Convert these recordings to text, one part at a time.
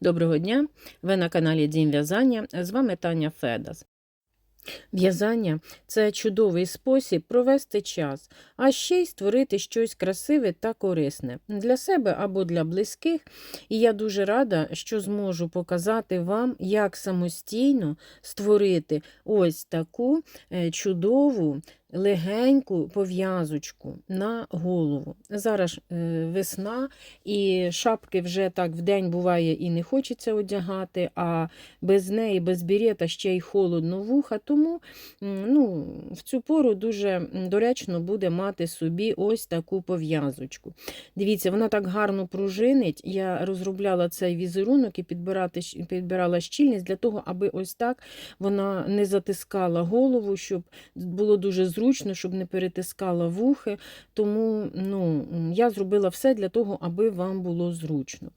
Доброго дня! Ви на каналі Дім В'язання. З вами Таня Федас. В'язання це чудовий спосіб провести час, а ще й створити щось красиве та корисне для себе або для близьких. І я дуже рада, що зможу показати вам, як самостійно створити ось таку е, чудову легеньку пов'язочку на голову. Зараз е, весна, і шапки вже так в день буває і не хочеться одягати, а без неї, без бірета ще й холодно вуха. Тому ну, в цю пору дуже доречно буде мати собі ось таку пов'язочку. Дивіться, вона так гарно пружинить. Я розробляла цей візерунок і підбирати, підбирала щільність для того, аби ось так вона не затискала голову, щоб було дуже зручно, щоб не перетискала вухи. Тому ну, я зробила все для того, аби вам було зручно.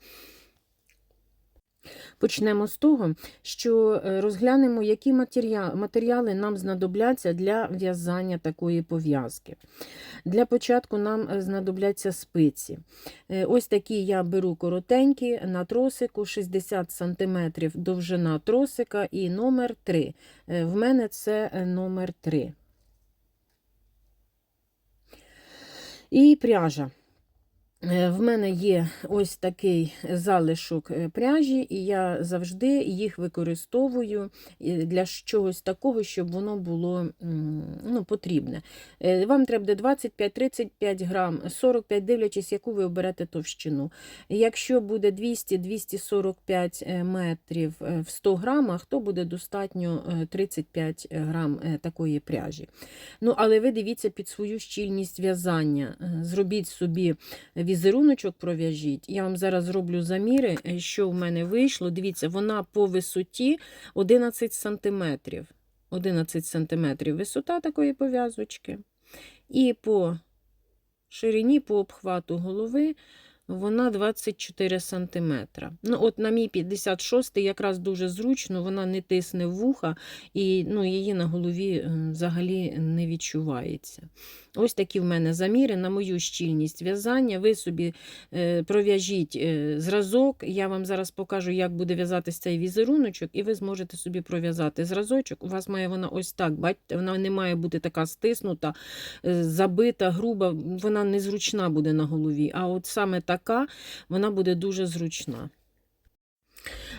Почнемо з того, що е, розглянемо, які матеріали, нам знадобляться для в'язання такої пов'язки. Для початку нам е, знадобляться спиці. Е, Ось такі я беру коротенькі на тросику 60 см довжина тросика і номер 3. Е, В мене це номер 3. І пряжа. Е, В мене є ось такий залишок е, пряжі, і я завжди їх використовую е, для чогось такого, щоб воно було ну, потрібне. Вам треба 25-35 грам, 45, дивлячись, яку ви оберете товщину. Якщо буде 200-245 е, метрів в 100 грамах, то буде достатньо е, 35 грам такої пряжі. Ну, але ви дивіться під свою щільність в'язання. Зробіть собі візеруночок пров'яжіть. Я вам зараз зроблю заміри, е, що в мене вийшло. Дивіться, вона по висоті 11 см. 11 см висота такої пов'язочки. І по ширині, по обхвату голови вона 24 см. Ну, от на мій 56 якраз дуже зручно, вона не тисне вуха, і ну, її на голові е, взагалі не відчувається. Ось такі в мене заміри на мою щільність в'язання. Ви собі е, пров'яжіть е, зразок. Я вам зараз покажу, як буде в'язатись цей візеруночок, і ви зможете собі пров'язати зразочок. У вас має вона ось так, бачите, вона не має бути така стиснута, е, забита, груба, вона незручна буде на голові. А от саме така, вона буде дуже зручна.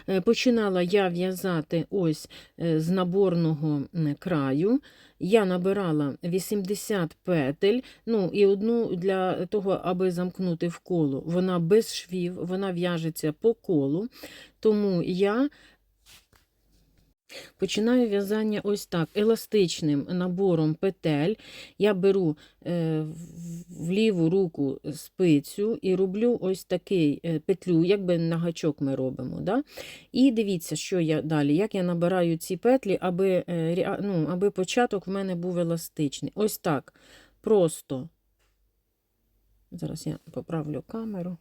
Е, Починала я в'язати ось е, з наборного краю. Я набирала 80 петель, ну і одну для того, аби замкнути в коло. Вона без швів, вона в'яжеться по колу. Тому я починаю в'язання ось так, еластичним набором петель. Я беру е, в- ліву руку спицю і роблю ось такий е, петлю, якби на гачок ми робимо. Да? І дивіться, що я далі, як я набираю ці петлі, аби, е, ну, аби початок в мене був еластичний. Ось так. Просто. Зараз я поправлю камеру.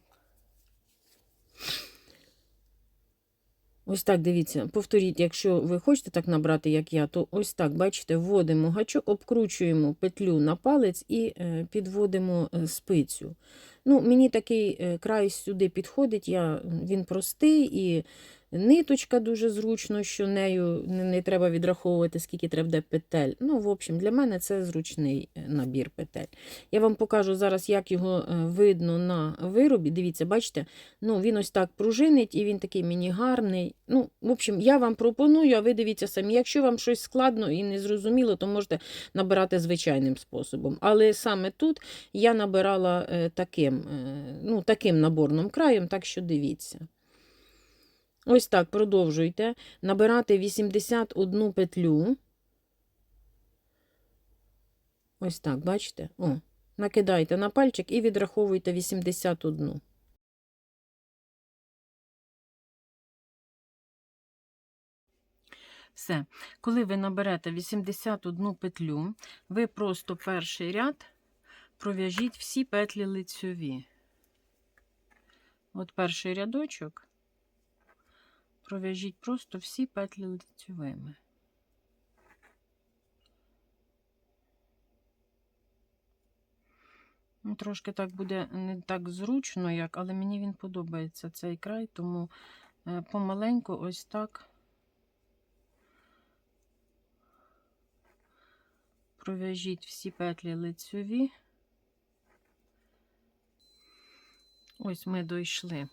Ось так, дивіться, повторіть, якщо ви хочете так набрати, як я, то ось так, бачите, вводимо гачок, обкручуємо петлю на палець і е, підводимо е, спицю. Ну, Мені такий е, край сюди підходить, я, він простий і ниточка дуже зручно, що нею не, треба відраховувати, скільки треба петель. Ну, в общем, для мене це зручний е, набір петель. Я вам покажу зараз, як його е, видно на виробі. Дивіться, бачите, ну, він ось так пружинить і він такий мені гарний. Ну, в общем, я вам пропоную, а ви дивіться самі. Якщо вам щось складно і незрозуміло, то можете набирати звичайним способом. Але саме тут я набирала е, таким, е, ну, таким наборним краєм, так що дивіться. Ось так продовжуйте. Набирати 81 петлю. Ось так, бачите? О, накидайте на пальчик і відраховуйте 81. Все. Коли ви наберете 81 петлю, ви просто перший ряд пров'яжіть всі петлі лицьові. От перший рядочок пров'яжіть просто всі петлі лицьовими. Ну, Трошки так буде не так зручно, як, але мені він подобається цей край, тому е, помаленьку ось так пров'яжіть всі петлі лицьові. Ось ми дійшли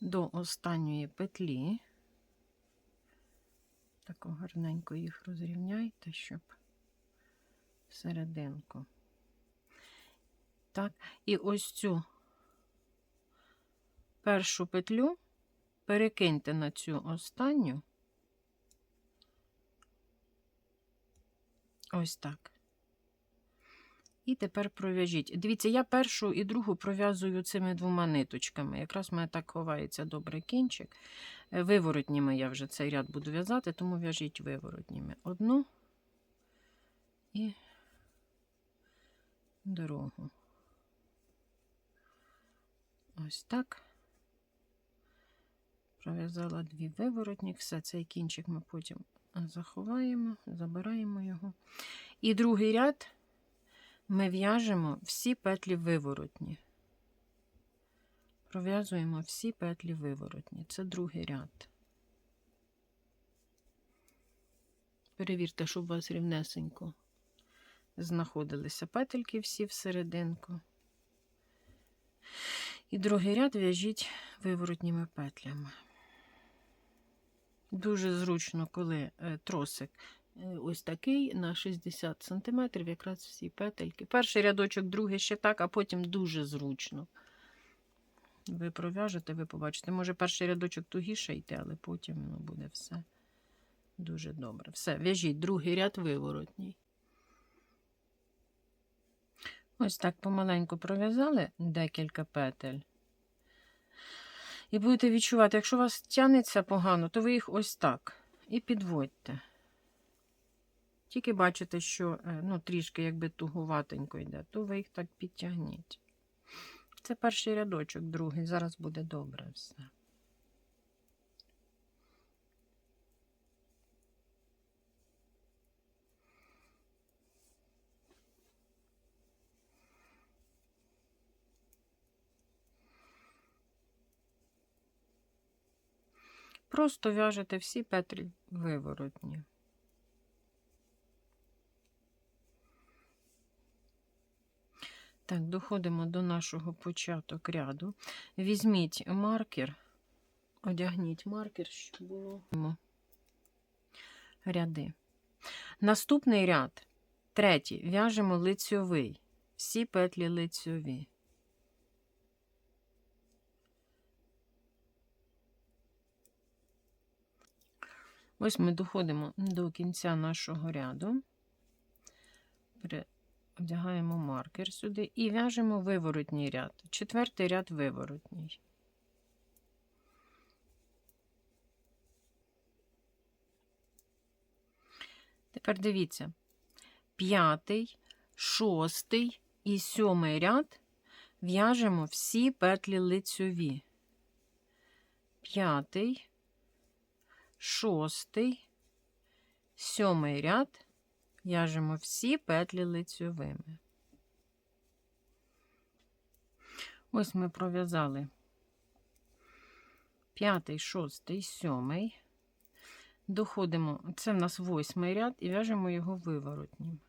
до останньої петлі. Так гарненько їх розрівняйте, щоб серединку. Так, і ось цю першу петлю перекиньте на цю останню. Ось так. І тепер пров'яжіть. Дивіться, я першу і другу пров'язую цими двома ниточками. Якраз в мене так ховається добре кінчик. Е, Виворотніми я вже цей ряд буду в'язати, тому в'яжіть виворотніми. Одну і другу. Ось так. Пров'язала дві виворотні. Все, цей кінчик ми потім заховаємо, забираємо його. І другий ряд ми в'яжемо всі петлі виворотні. Пров'язуємо всі петлі виворотні. Це другий ряд. Перевірте, щоб у вас рівнесенько знаходилися петельки всі всерединку. І другий ряд в'яжіть виворотніми петлями. Дуже зручно, коли е, тросик ось такий на 60 см, якраз всі петельки. Перший рядочок, другий ще так, а потім дуже зручно. Ви пров'яжете, ви побачите. Може, перший рядочок тугіше йти, але потім ну, буде все дуже добре. Все, в'яжіть другий ряд виворотній. Ось так помаленьку пров'язали декілька петель. І будете відчувати, якщо у вас тягнеться погано, то ви їх ось так і підводьте. Тільки бачите, що е, ну, трішки якби тугуватенько йде, то ви їх так підтягніть. Це перший рядочок, другий. Зараз буде добре все. Просто в'яжете всі петлі виворотні. Так, доходимо до нашого початок ряду. Візьміть маркер, одягніть маркер, щоб було ряди. Наступний ряд, третій, в'яжемо лицьовий. Всі петлі лицьові. Ось ми доходимо до кінця нашого ряду, одягаємо маркер сюди і в'яжемо виворотній ряд. Четвертий ряд виворотній. Тепер дивіться, п'ятий, шостий і сьомий ряд в'яжемо всі петлі лицьові. П'ятий, шостий, сьомий ряд в'яжемо всі петлі лицьовими. Ось ми пров'язали п'ятий, шостий, сьомий. Доходимо, це в нас восьмий ряд, і в'яжемо його виворотнім.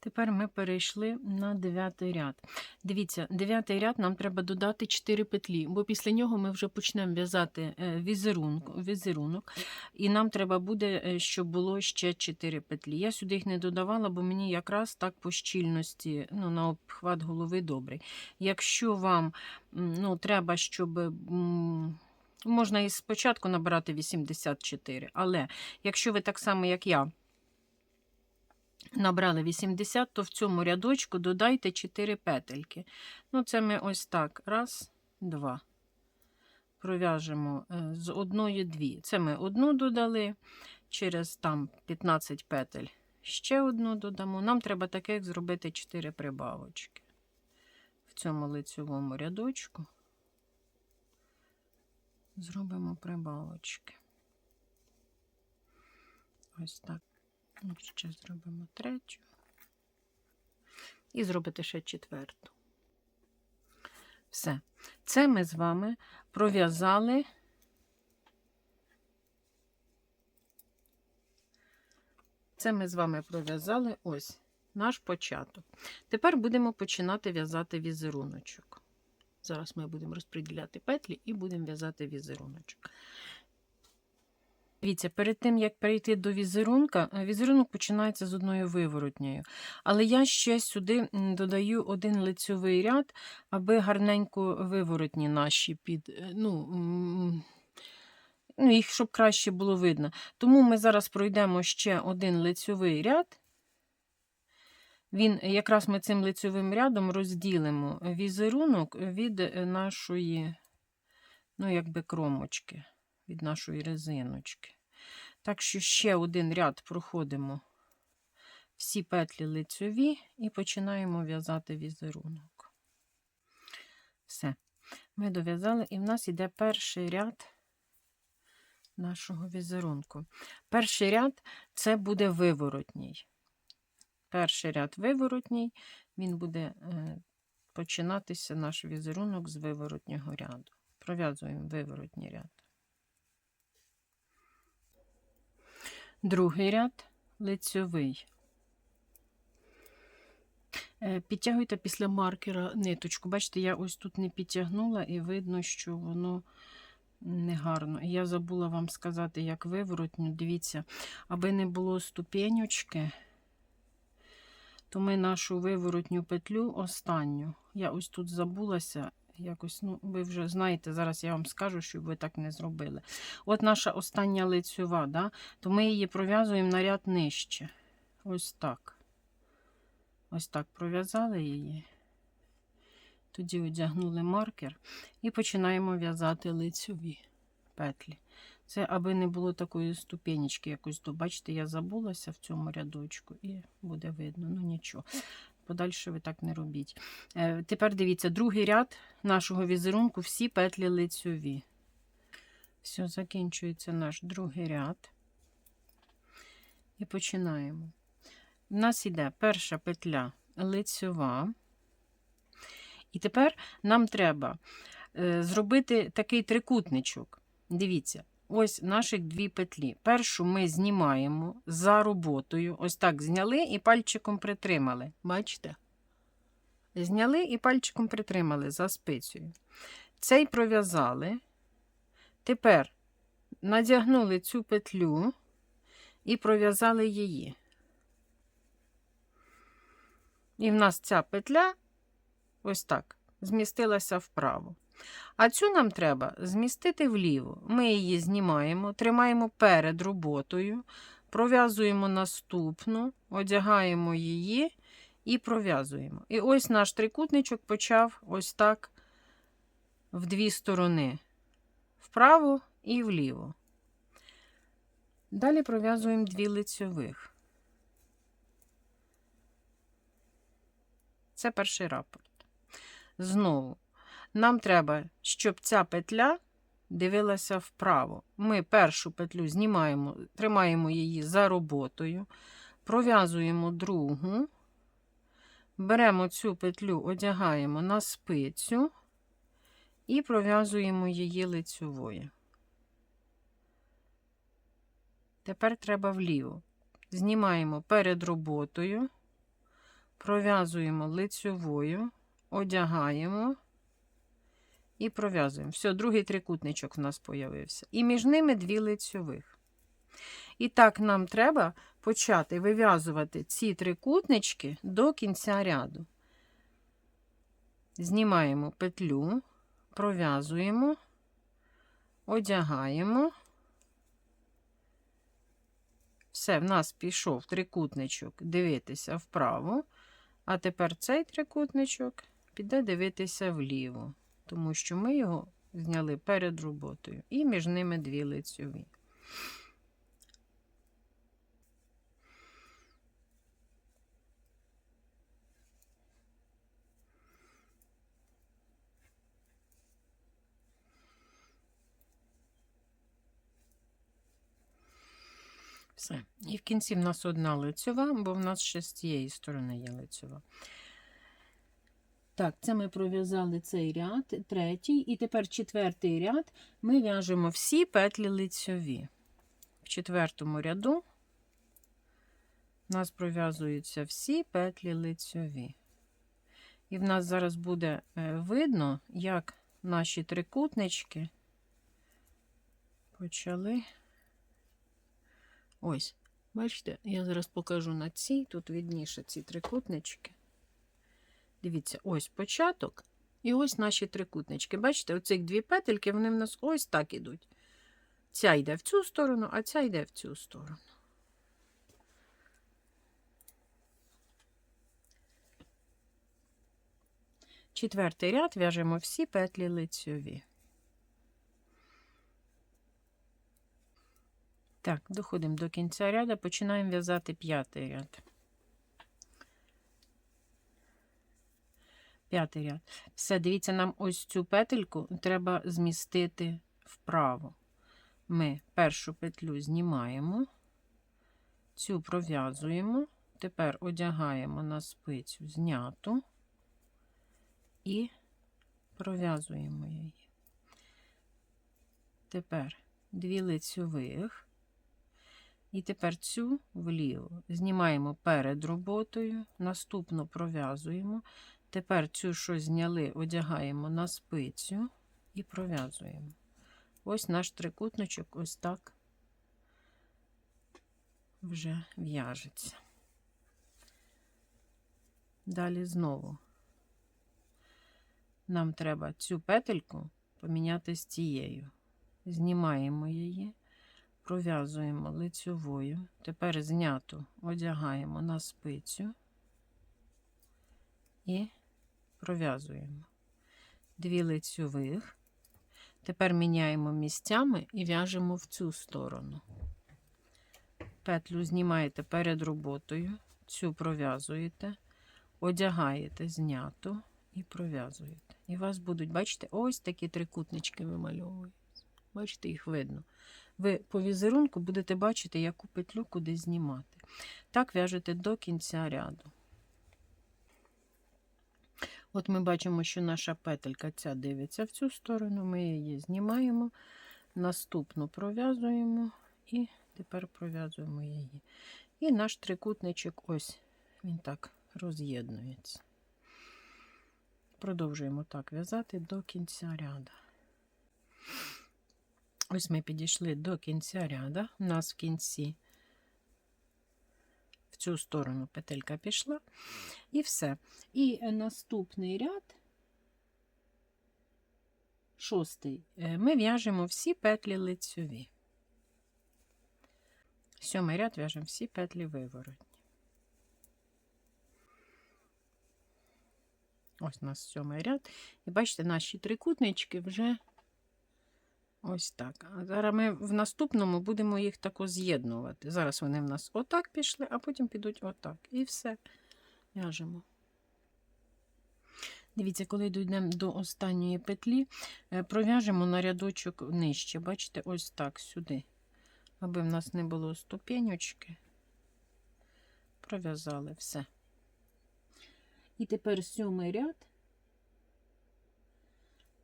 Тепер ми перейшли на дев'ятий ряд. Дивіться, дев'ятий ряд нам треба додати 4 петлі, бо після нього ми вже почнемо в'язати е, візерунок, і нам треба буде, е, щоб було ще 4 петлі. Я сюди їх не додавала, бо мені якраз так по щільності, ну, на обхват голови добрий. Якщо вам ну, треба, щоб. Можна і спочатку набирати 84, але якщо ви так само, як я, набрали 80, то в цьому рядочку додайте 4 петельки. Ну, це ми ось так. Раз, два. Пров'яжемо е, з одної дві. Це ми одну додали, через там 15 петель ще одну додамо. Нам треба таке, як зробити 4 прибавочки. В цьому лицьовому рядочку зробимо прибавочки. Ось так. Ну, Ще зробимо третю. І зробите ще четверту. Все. Це ми з вами пров'язали. Це ми з вами пров'язали ось наш початок. Тепер будемо починати в'язати візеруночок. Зараз ми будемо розподіляти петлі і будемо в'язати візеруночок. Дивіться, перед тим, як перейти до візерунка, е, візерунок починається з одною виворотньою. Але я ще сюди додаю один лицьовий ряд, аби гарненько виворотні наші під. е, ну, ну, їх щоб краще було видно. Тому ми зараз пройдемо ще один лицьовий ряд. Він, якраз ми цим лицьовим рядом розділимо візерунок від е, нашої, ну, якби кромочки, від нашої резиночки. Так що ще один ряд проходимо всі петлі лицьові і починаємо в'язати візерунок. Все. Ми дов'язали, і в нас йде перший ряд нашого візерунку. Перший ряд це буде виворотній. Перший ряд виворотній, він буде е, починатися наш візерунок з виворотнього ряду. Пров'язуємо виворотній ряд. Другий ряд лицьовий. Е, Підтягуйте після маркера ниточку. Бачите, я ось тут не підтягнула, і видно, що воно негарно. І я забула вам сказати, як виворотню. Дивіться, аби не було ступенючки, то ми нашу виворотню петлю останню. Я ось тут забулася. Якось, ну, ви вже знаєте, зараз я вам скажу, щоб ви так не зробили. От наша остання лицьова, да? то ми її пров'язуємо на ряд нижче. Ось так. Ось так пров'язали її. Тоді одягнули маркер і починаємо в'язати лицьові петлі. Це аби не було такої ступенечки якось. То, бачите, я забулася в цьому рядочку, і буде видно. Ну нічого. Подальше ви так не робіть. Е, тепер дивіться, другий ряд нашого візерунку, всі петлі лицьові. Все, закінчується наш другий ряд. І починаємо. У нас йде перша петля лицьова. І тепер нам треба е, зробити такий трикутничок. Дивіться, ось наших дві петлі. Першу ми знімаємо за роботою. Ось так зняли і пальчиком притримали. Бачите? Зняли і пальчиком притримали за спицею. Цей пров'язали. Тепер надягнули цю петлю і пров'язали її. І в нас ця петля ось так змістилася вправо. А цю нам треба змістити вліво. Ми її знімаємо, тримаємо перед роботою, пров'язуємо наступну, одягаємо її і пров'язуємо. І ось наш трикутничок почав ось так в дві сторони: вправо і вліво. Далі пров'язуємо дві лицьових. Це перший рапорт. Знову, нам треба, щоб ця петля дивилася вправо. Ми першу петлю знімаємо, тримаємо її за роботою, пров'язуємо другу, беремо цю петлю, одягаємо на спицю і пров'язуємо її лицьовою. Тепер треба вліво. Знімаємо перед роботою, пров'язуємо лицьовою, одягаємо і пров'язуємо. Все, другий трикутничок в нас появився. І між ними дві лицьових. І так нам треба почати вив'язувати ці трикутнички до кінця ряду. Знімаємо петлю, пров'язуємо, одягаємо. Все, в нас пішов трикутничок дивитися вправо, а тепер цей трикутничок піде дивитися вліво, тому що ми його зняли перед роботою, і між ними дві лицьові. Все. І в кінці в нас одна лицьова, бо в нас ще з цієї сторони є лицьова. Так, це ми пров'язали цей ряд, третій, і тепер четвертий ряд ми в'яжемо всі петлі лицьові. В четвертому ряду у нас пров'язуються всі петлі лицьові. І в нас зараз буде е, видно, як наші трикутнички почали. Ось, бачите, я зараз покажу на цій, тут видніше ці трикутнички. Дивіться, ось початок і ось наші трикутнички. Бачите, оцих дві петельки, вони в нас ось так ідуть. Ця йде в цю сторону, а ця йде в цю сторону. Четвертий ряд в'яжемо всі петлі лицьові. Так, доходимо до кінця ряду, починаємо в'язати п'ятий ряд. П'ятий ряд. Все, дивіться, нам ось цю петельку треба змістити вправо. Ми першу петлю знімаємо, цю пров'язуємо, тепер одягаємо на спицю зняту і пров'язуємо її. Тепер дві лицьових. І тепер цю вліво знімаємо перед роботою, наступну пров'язуємо. Тепер цю, що зняли, одягаємо на спицю і пров'язуємо. Ось наш трикутничок, ось так вже в'яжеться. Далі знову нам треба цю петельку поміняти з цією. Знімаємо її, пров'язуємо лицьовою. Тепер зняту одягаємо на спицю і пров'язуємо дві лицьових. Тепер міняємо місцями і в'яжемо в цю сторону. Петлю знімаєте перед роботою, цю пров'язуєте, одягаєте зняту і пров'язуєте. І у вас будуть, бачите, ось такі трикутнички вимальовуються. Бачите, їх видно. Ви по візерунку будете бачити, яку петлю куди знімати. Так в'яжете до кінця ряду. От ми бачимо, що наша петелька ця дивиться в цю сторону, ми її знімаємо, наступну пров'язуємо і тепер пров'язуємо її. І наш трикутничок, ось він так роз'єднується. Продовжуємо так в'язати до кінця ряду. Ось ми підійшли до кінця ряду. У нас в кінці цю сторону петелька пішла, і все. І наступний ряд, шостий, е, ми в'яжемо всі петлі лицьові. Сьомий ряд в'яжемо всі петлі виворотні. Ось у нас сьомий ряд. І бачите, наші трикутнички вже ось так. А зараз ми в наступному будемо їх тако з'єднувати. Зараз вони в нас отак пішли, а потім підуть отак. І все в'яжемо. Дивіться, коли дійдемо до останньої петлі, е, пров'яжемо на рядочок нижче. Бачите, ось так сюди. Аби в нас не було ступенючки. Пров'язали все. І тепер сьомий ряд.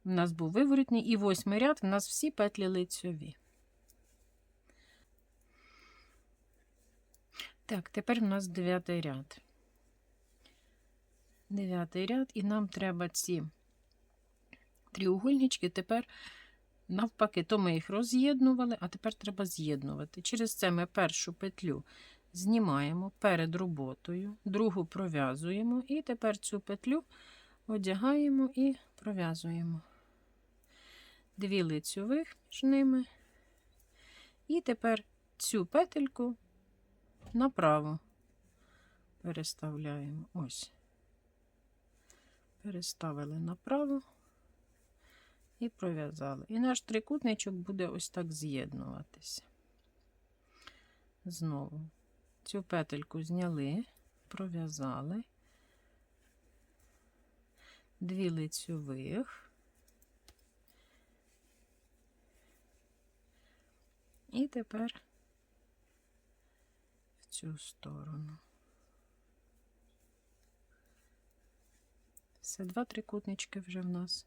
У нас був виворотній, і восьмий ряд у нас всі петлі лицьові. Так, тепер у нас дев'ятий ряд. Дев'ятий ряд, і нам треба ці тріугольнички тепер, навпаки, то ми їх роз'єднували, а тепер треба з'єднувати. Через це ми першу петлю знімаємо перед роботою, другу пров'язуємо, і тепер цю петлю одягаємо і пров'язуємо. Дві лицьових між ними. І тепер цю петельку направо переставляємо. Ось. Переставили направо і пров'язали. І наш трикутничок буде ось так з'єднуватися. Знову цю петельку зняли, пров'язали, дві лицьових. І тепер в цю сторону. Все. Два трикутнички вже в нас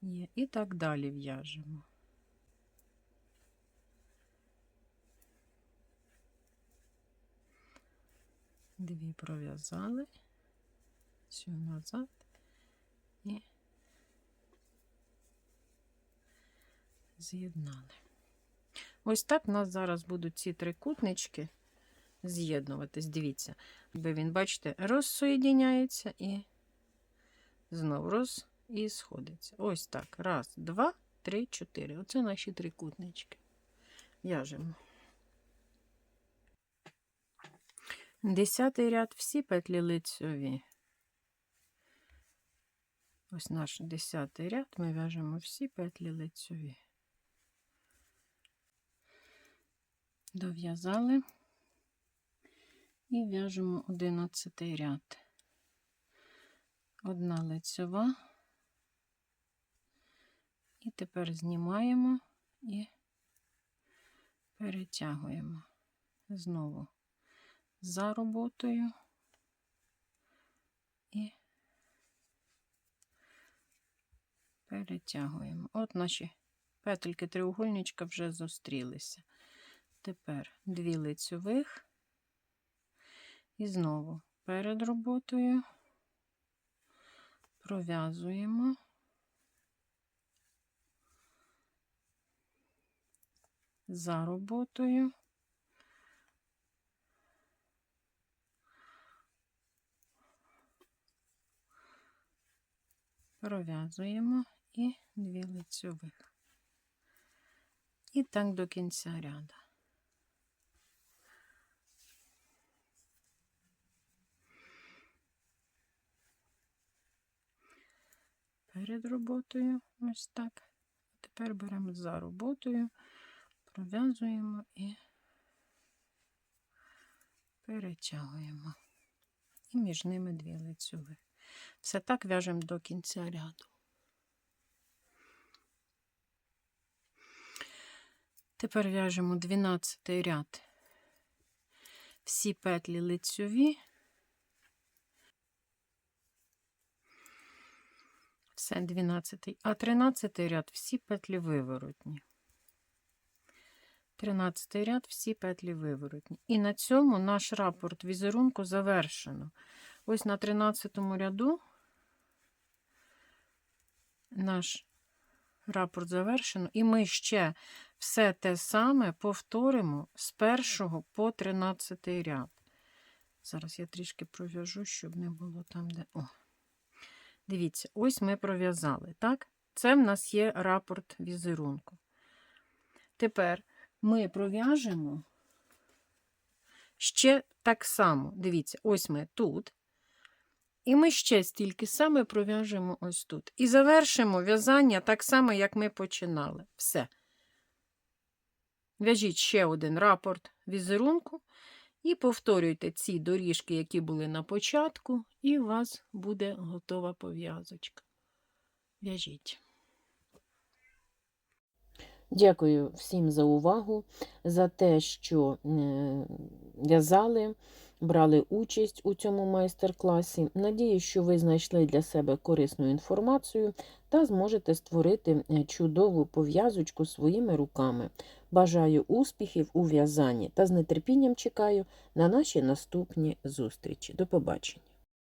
є. І так далі в'яжемо. Дві пров'язали, цю назад і з'єднали. Ось так у нас зараз будуть ці трикутнички з'єднуватись. Дивіться, бо він, бачите, розсоєдняється і знову роз і сходиться. Ось так. Раз, два, три, чотири. Оце наші трикутнички. В'яжемо. Десятий ряд всі петлі лицьові. Ось наш десятий ряд ми в'яжемо всі петлі лицьові. Дов'язали і в'яжемо одинадцятий ряд. Одна лицьова. І тепер знімаємо і перетягуємо знову за роботою і перетягуємо. От наші петельки треугольничка вже зустрілися. Тепер дві лицьових і знову перед роботою пров'язуємо. За роботою пров'язуємо і дві лицьових. І так до кінця ряду. Перед роботою ось так. Тепер беремо за роботою, пров'язуємо і перетягуємо. І між ними дві лицьових. Все так в'яжемо до кінця ряду. Тепер в'яжемо 12 ряд. Всі петлі лицьові. Все 12. А 13 ряд всі петлі виворотні. 13 ряд всі петлі виворотні. І на цьому наш рапорт візерунку завершено. Ось на 13 ряду наш рапорт завершено, і ми ще все те саме повторимо з 1 по 13 ряд. Зараз я трішки пров'яжу, щоб не було там, де. О. Дивіться, ось ми пров'язали, так? Це в нас є рапорт візерунку. Тепер ми пров'яжемо ще так само. Дивіться, ось ми тут. І ми ще стільки саме пров'яжемо ось тут. І завершимо в'язання так само, як ми починали. Все. В'яжіть ще один рапорт візерунку. І повторюйте ці доріжки, які були на початку, і у вас буде готова пов'язочка. В'яжіть. Дякую всім за увагу, за те, що е, в'язали, брали участь у цьому майстер-класі. Надію, що ви знайшли для себе корисну інформацію та зможете створити е, чудову пов'язочку своїми руками. Бажаю успіхів у в'язанні та з нетерпінням чекаю на наші наступні зустрічі. До побачення!